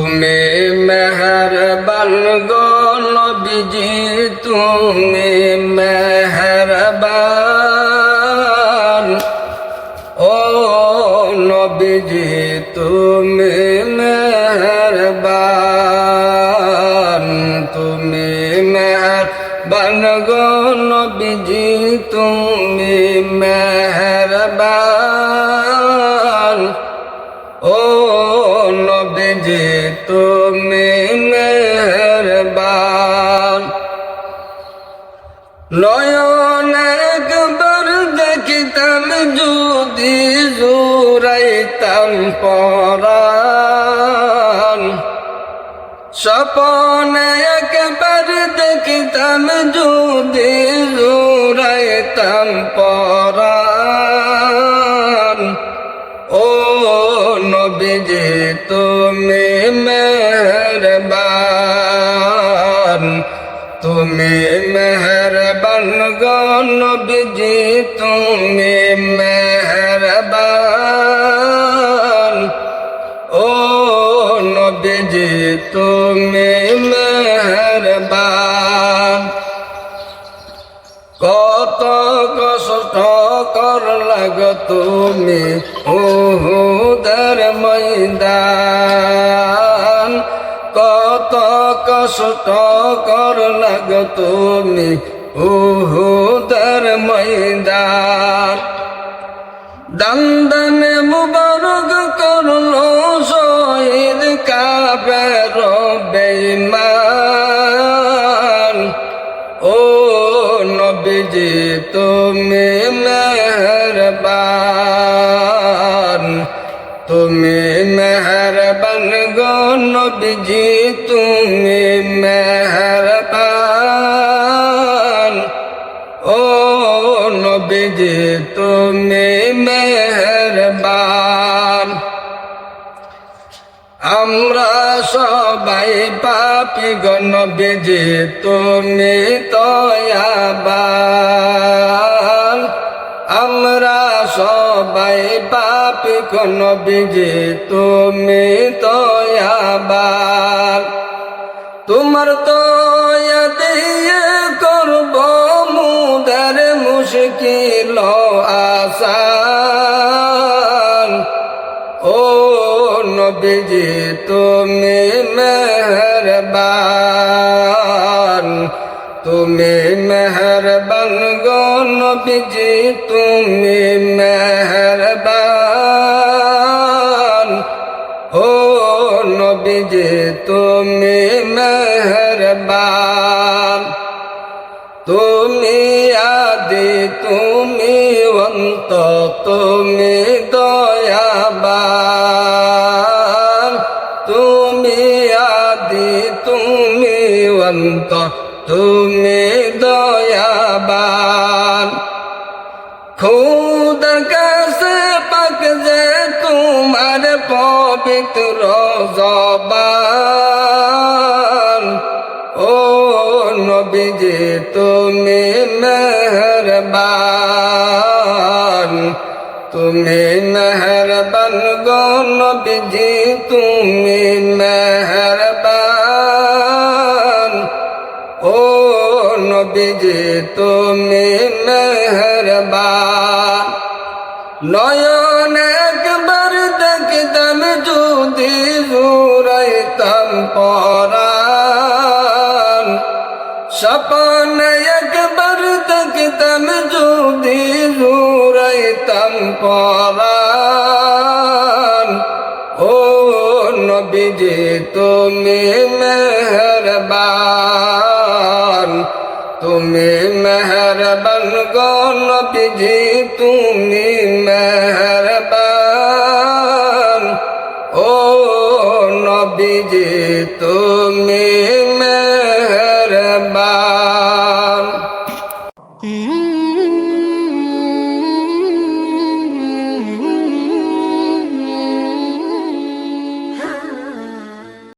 তুমি মেহরবান গো নবীজি, তুমি মেহরবান। ও নবীজি, তুমি মেহরবান। তুমি মেহরবান গো নবীজি, তুমি মেহরবান। ও নবীজি তুমি মেহরবান। নয়ন একবার দেখিতাম, যদি জুরাইতাম পরাণ। স্বপনে একবার দেখিতাম, যদি জুরাইতাম পরাণ। ও নবীজি তুমি মেহরবান তুমি মেহরবান গো নবীজি তুমি মেহরবান। ও নবীজি তুমি মেহরবান। কত তুমি উহুদের ময়দান। কত কষ্ট কর লাগ তুমি উহুদের ময়দান। দন্দন মুবারক করল শহীদ কাবের বেঈমান। ও নবীজি, তুমি মেহরবান তুমি মেহরবান গো নবীজি, তুমি মেহরবান। ও নবীজি, তুমি মেহরবান। আমরা সবাই পাপি গণবেজে তুমি তয়াবান আমরা সবাই পাপি গণবেজে তুমি তয়াবান তোমার তয়া দিয়ে করব মুদার মুশকিল আসান। ও নবীজি তুমি মেহরবান তুমি মেহরবান গো নবীজি, তুমি মেহরবান ও নবীজি, তুমি মেহরবান। তুমি আদি, তুমি অন্ত, তুমি দয়াবান। তুমি আদি, তুমি অন্ত তুমি দয়াবান। খুদ কাছে পাক যে তোমার পবিত্র জবান। ও নবীজি, তুমি মেহরবান। তুমি মেহরবান গো নবীজি, তুমি মেহরবান নবীজি তুমি মেহরবান। নয়ন একবার দেখতাম যদি জুরাইতাম পরাণ। সপন একবার দেখতাম যদি জুরাইতাম পরাণ। ও নবীজি, তুমি মেহরবান তুমি মেহরবান গো নবীজি তুমি মেহরবান। ও নবীজি তুমি